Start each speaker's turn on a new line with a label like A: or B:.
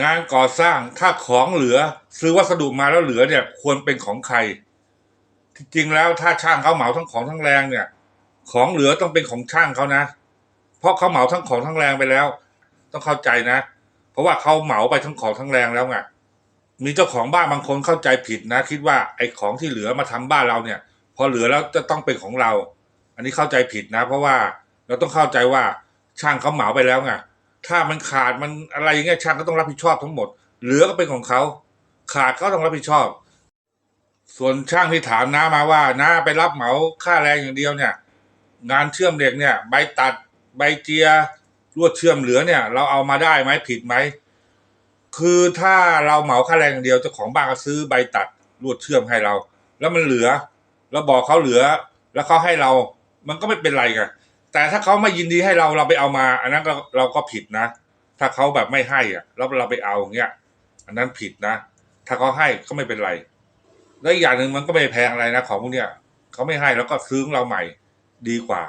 A: งานก่อสร้างถ้าของเหลือ ซื้อวัสดุมาแล้วเหลือเนี่ย ควรเป็นของใคร ที่จริงแล้วถ้าช่างเขาเหมาทั้งของทั้งแรงเนี่ย ของเหลือต้องเป็นของช่างเขานะ เพราะเขาเหมาทั้งของทั้งแรงไปแล้ว ต้องเข้าใจนะ เพราะว่าเขาเหมาไปทั้งของทั้งแรงแล้วไงมีเจ้าของบ้านบางคนเข้าใจผิดนะ คิดว่าไอ้ของที่เหลือมาทำบ้านเราเนี่ย พอเหลือแล้วจะต้องเป็นของเรา อันนี้เข้าใจผิดนะ เพราะว่าเราต้องเข้าใจว่าช่างเขาเหมาไปแล้วไง ถ้ามันขาดมันอะไรอย่างเงี้ยช่างก็ต้องรับผิดชอบทั้งหมด เหลือก็เป็นของเขา ขาดก็ต้องรับผิดชอบ ส่วนช่างที่ถามน้ามาว่าน้าไปรับเหมาค่าแรงอย่างเดียวเนี่ย งานเชื่อมเหล็กเนี่ย ใบตัดใบเจียลวดเชื่อมเหลือเนี่ย เราเอามาได้ไหมผิดไหมคือถ้าเราเหมาค่าแรงอย่างเดียวเจ้าของบ้านก็ซื้อใบตัดลวดเชื่อมให้เรา แล้วมันเหลือเราบอกเขาเหลือ แล้วเขาให้เรา มันก็ไม่เป็นไรไง แต่ถ้าเขาไม่ยินดีให้เราเราไปเอามา อันนั้นก็เราก็ผิดนะ ถ้าเขาแบบไม่ให้อะแล้วเราไปเอาเงี้ย อันนั้นผิดนะ ถ้าเขาให้ก็ไม่เป็นไร แล้วอีกอย่างหนึ่งมันก็ไม่แพงอะไรนะของพวกเนี้ยเขาไม่ให้แล้วก็ซื้อของเราใหม่ดีกว่า